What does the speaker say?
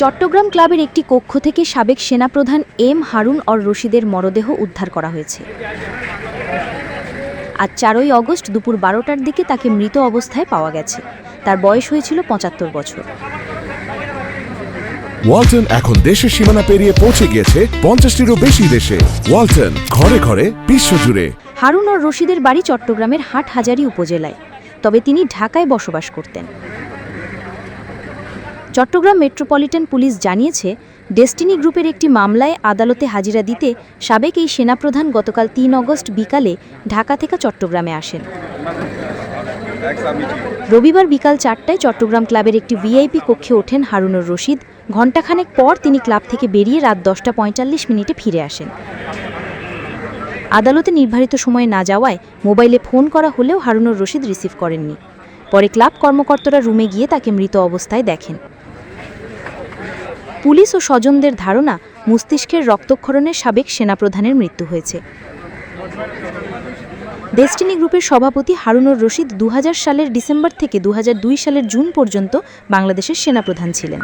চট্টগ্রাম ক্লাবের একটি কক্ষ থেকে সাবেক সেনাপ্রধান এম হারুন অর রশিদের মরদেহ উদ্ধার করা হয়েছে। আজ চারই অগস্ট দুপুর বারোটার দিকে তাকে মৃত অবস্থায় পাওয়া গেছে। তার বয়স হয়েছিল পঁচাত্তর বছর। ওয়ালটন এখন দেশের সীমানা পেরিয়ে পৌঁছে গিয়েছে পঞ্চাশটিরও বেশি দেশে। ওয়ালটন ঘরে ঘরে বিশ্বজুড়ে হারুন অর রশিদের বাড়ি চট্টগ্রামের হাটহাজারী উপজেলায়। তবে তিনি ঢাকায় বসবাস করতেন। চট্টগ্রাম মেট্রোপলিটন পুলিশ জানিয়েছে, ডেস্টিনি গ্রুপের একটি মামলায় আদালতে হাজিরা দিতে সাবেক এই সেনাপ্রধান গতকাল তিন অগস্ট বিকালে ঢাকা থেকে চট্টগ্রামে আসেন। রবিবার বিকাল চারটায় চট্টগ্রাম ক্লাবের একটি ভিআইপি কক্ষে ওঠেন হারুনুর রশিদ। ঘণ্টাখানেক পর তিনি ক্লাব থেকে বেরিয়ে রাত দশটা পঁয়তাল্লিশ মিনিটে ফিরে আসেন। আদালতে নির্ধারিত সময়ে না যাওয়ায় মোবাইলে ফোন করা হলেও হারুনুর রশিদ রিসিভ করেননি। পরে ক্লাব কর্মকর্তারা রুমে গিয়ে তাকে মৃত অবস্থায় দেখেন। পুলিশ ও স্বজনদের ধারণা, মস্তিষ্কের রক্তক্ষরণের সাবেক সেনাপ্রধানের মৃত্যু হয়েছে। ডেস্টিনি গ্রুপের সভাপতি হারুনুর রশিদ দু হাজার সালের ডিসেম্বর থেকে দু হাজার দুই সালের জুন পর্যন্ত বাংলাদেশের সেনাপ্রধান ছিলেন।